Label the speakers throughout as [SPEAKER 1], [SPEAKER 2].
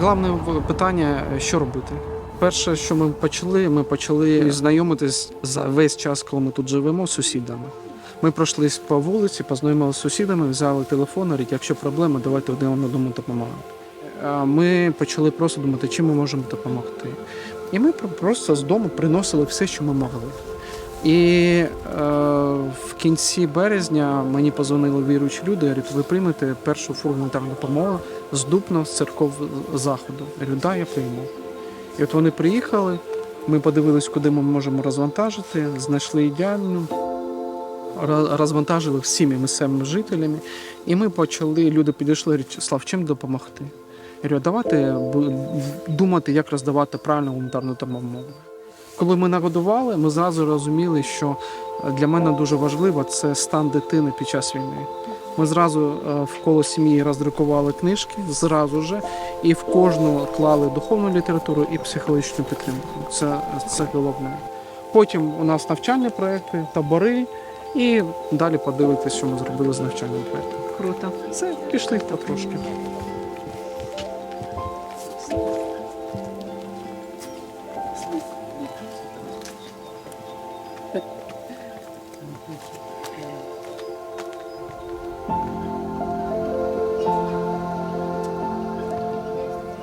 [SPEAKER 1] Головне питання, що робити. Перше, що ми почали, ми почали знайомитись за весь час, коли ми тут живемо, з сусідами. Ми пройшлись по вулиці, познайомилися з сусідами, взяли телефон, говорять, якщо проблема, давайте один одному допомагати. Е, Ми почали просто думати, чим ми можемо допомогти. І ми просто з дому приносили все, що ми могли. І е, в кінці березня мені позвонили віруючі люди, говорять, ви приймете першу фуру гуманітарної допомоги з Дупна, з церков заходу. Я говорю, да, я прийму. І от вони приїхали, ми подивились, куди ми можемо розвантажити, знайшли ідеальну, розвантажили всіми місцевими жителями. І ми почали, люди підійшли, говорять, Слав, чим допомогти? Я говорю, давайте думати, як роздавати правильну гуманітарну допомогу. Коли ми нагодували, ми зразу розуміли, що для мене дуже важливо це стан дитини під час війни. Ми зразу е, в коло сім'ї роздрукували книжки, зразу же, і в кожну клали духовну літературу і психологічну підтримку. Це, це головне. Потім у нас навчальні проекти, табори, і далі подивитися, що ми зробили з навчальним проектом.
[SPEAKER 2] Круто.
[SPEAKER 1] Це пішли потрошки.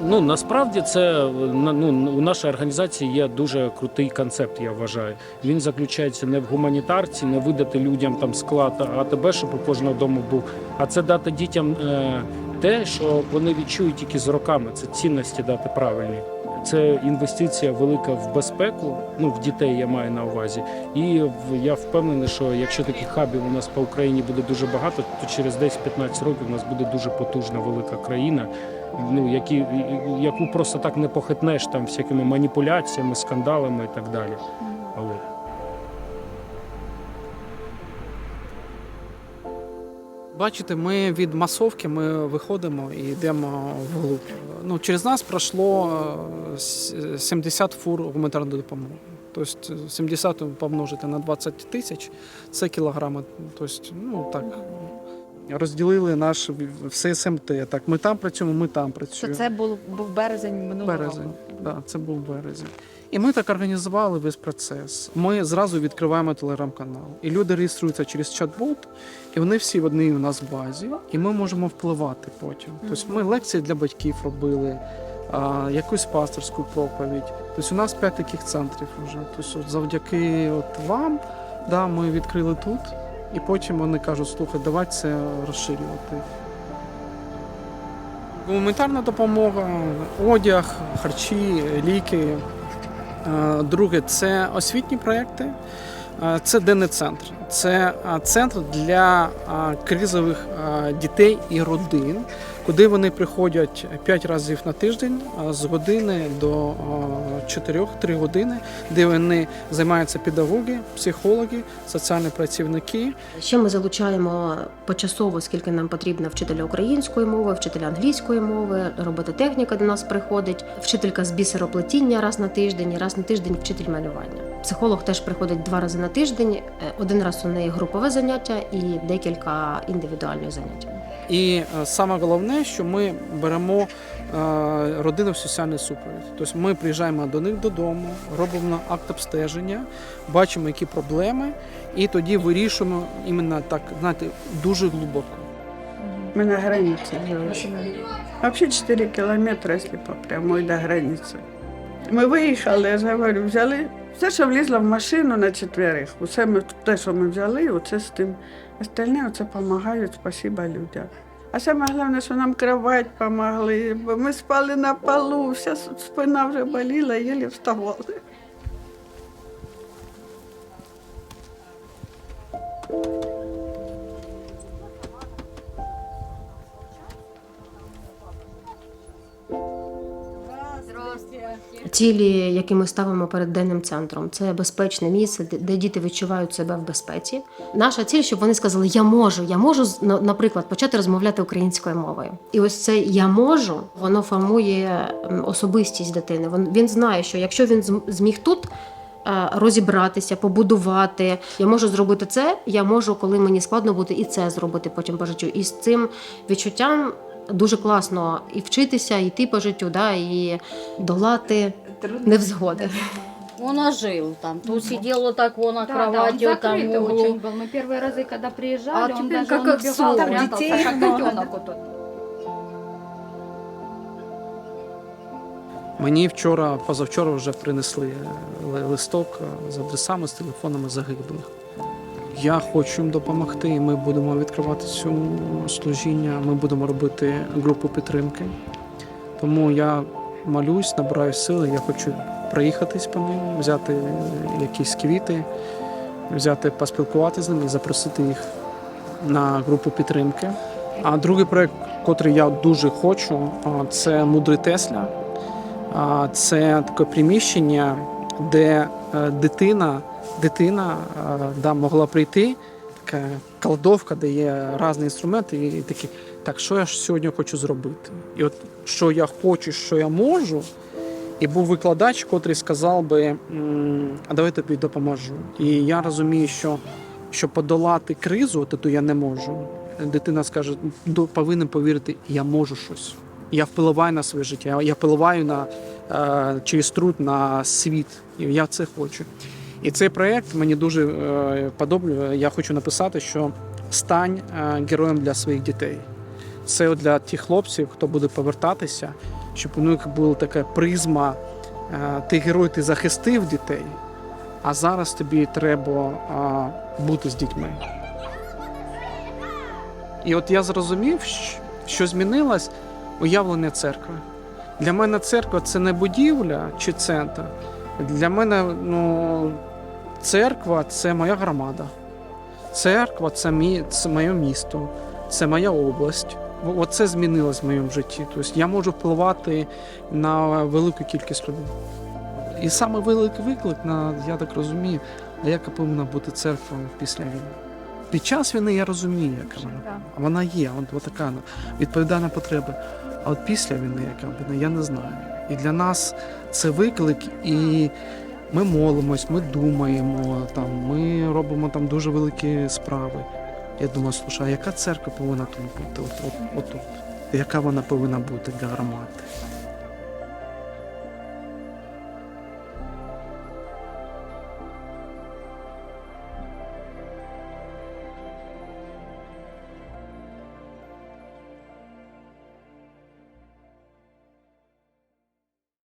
[SPEAKER 3] Ну насправді це ну, у нашій організації є дуже крутий концепт. Я вважаю. Він заключається не в гуманітарці, не видати людям там склад АТБ, щоб у кожного дому був, а це дати дітям е, те, що вони відчують тільки з роками. Це цінності дати правильні. Це інвестиція велика в безпеку. Ну в дітей я маю на увазі. І я впевнений, що якщо таких хабів у нас по Україні буде дуже багато, то через 10-15 років у нас буде дуже потужна велика країна ну, які, яку просто так не похитнеш там всякими маніпуляціями, скандалами і так далі. Але
[SPEAKER 1] Бачите, ми від масовки ми виходимо і йдемо вглуб. Ну, через нас пройшло е, с- 70 фур гуманітарної допомоги. Тобто 70 помножити на 20 тисяч це кілограми. Тобто, ну так. Розділили наш в- все СМТ. Так, ми там працюємо, ми там
[SPEAKER 2] То
[SPEAKER 1] працюємо.
[SPEAKER 2] це був, був березень минулого
[SPEAKER 1] Березень.
[SPEAKER 2] року.
[SPEAKER 1] Да, це був березень. І ми так організували весь процес. Ми зразу відкриваємо телеграм-канал. І люди реєструються через чат-бот, і вони всі в одній у нас базі, і ми можемо впливати потім. Тобто ми лекції для батьків робили, а, якусь пасторську проповідь. Тобто у нас п'ять таких центрів вже. Тобто завдяки от вам да, ми відкрили тут, і потім вони кажуть, слухай, давай це розширювати. Гуманітарна допомога, одяг, харчі, ліки. Е, Друге це освітні проєкти. Е, Це денний центр. Це е, центр для кризових дітей і родин, куди вони приходять 5 разів на тиждень з години до 4-3 години, де вони займаються педагоги, психологи, соціальні працівники.
[SPEAKER 4] Ще ми залучаємо почасово, скільки нам потрібно вчителя української мови, вчителя англійської мови, робототехніка до нас приходить, вчителька з бісероплетіння раз на тиждень, раз на тиждень вчитель малювання. Психолог теж приходить два рази на тиждень. Е, Один раз у неї групове заняття і декілька індивідуальних занять.
[SPEAKER 1] І е, саме головне, що ми беремо е, родину в соціальний супровід. Тобто ми приїжджаємо до них додому, робимо акт обстеження, бачимо, які проблеми, і тоді вирішуємо іменно так, знаєте, дуже глибоко.
[SPEAKER 5] Мы на границе живем. Вообще 4 километра, если по прямой до границы. Ми виїхали, я говорю, взяли все, що влізло в машину на четверих. Усе ми, те, що ми взяли, оце з тим. Остальне оце допомагають, спасіба людям. А саме головне, що нам кровать допомогли, ми спали на полу, вся спина вже боліла, єлі вставали.
[SPEAKER 4] Цілі, які ми ставимо перед денним центром, це безпечне місце, де- діти відчувають себе в безпеці. Наша ціль, щоб вони сказали: Я можу, я можу наприклад, почати розмовляти українською мовою. І ось це я можу, воно формує особистість дитини. Він знає, що якщо він зміг тут. е, Розібратися, побудувати. Я можу зробити це. Я можу, коли мені складно буде, і це зробити потім по життю. І з цим відчуттям дуже класно і вчитися, і йти по життю, да, і долати невзгоди.
[SPEAKER 6] Он ожил там. Тут сидел вот так вон на
[SPEAKER 2] Да, да, он
[SPEAKER 6] кровати, вот там в
[SPEAKER 2] закрытый
[SPEAKER 6] углу.
[SPEAKER 2] очень был. Мы первые разы, когда приезжали,
[SPEAKER 6] А
[SPEAKER 2] он
[SPEAKER 6] теперь
[SPEAKER 2] даже
[SPEAKER 6] как
[SPEAKER 2] он убегал,
[SPEAKER 6] акцион.
[SPEAKER 2] прятался,
[SPEAKER 6] Детей
[SPEAKER 2] как
[SPEAKER 6] много.
[SPEAKER 2] котенок вот тут.
[SPEAKER 1] Мені вчора, позавчора вже принесли ли- листок е, з адресами, з телефонами загиблих. Я хочу їм допомогти. Ми будемо відкривати цю служіння. Ми будемо робити групу підтримки. Тому я молюсь, набираю сили. Я хочу проїхатись по ним, взяти якісь квіти, взяти поспілкуватися з ними запросити їх на групу підтримки. А другий проект, котрий я дуже хочу, це мудрий Тесля. Це таке приміщення, де е, дитина, дитина е, да, могла прийти, така кладовка, де є різні інструменти, і такі, так, що я сьогодні хочу зробити? І от що я хочу, що я можу. І був викладач, котрий сказав би, а давай тобі допоможу. І я розумію, що щоб подолати кризу, то, то я не можу. Дитина скаже, «Ну, повинен повірити, я можу щось. Я впливаю на своє життя, я впливаю на е, через труд на світ. І я це хочу. І цей проєкт мені дуже е, подобається. Я хочу написати, що стань е, героєм для своїх дітей. Це для тих хлопців, хто буде повертатися, щоб у них була така призма. е, Ти герой, ти захистив дітей, а зараз тобі треба бути з дітьми. І от я зрозумів, що змінилось уявлення церкви. Для мене церква це не будівля чи центр. Для мене ну, церква це моя громада. Церква це, мій, це моє місто, це моя область. Оце змінилось в моєму житті. Тобто я можу впливати на велику кількість людей. І саме великий виклик, на, я так розумію, а яка повинна бути церква після війни. Під час війни я розумію, яка вона. Вона є, от, от така ну, відповідає на потреби. А от після війни, яка буде, я не знаю. І для нас це виклик, і ми молимось, ми думаємо, там, ми робимо там дуже великі справи. Я думаю, слушай, яка церква повинна тут бути? От, от, от, от, Яка вона повинна бути для громади?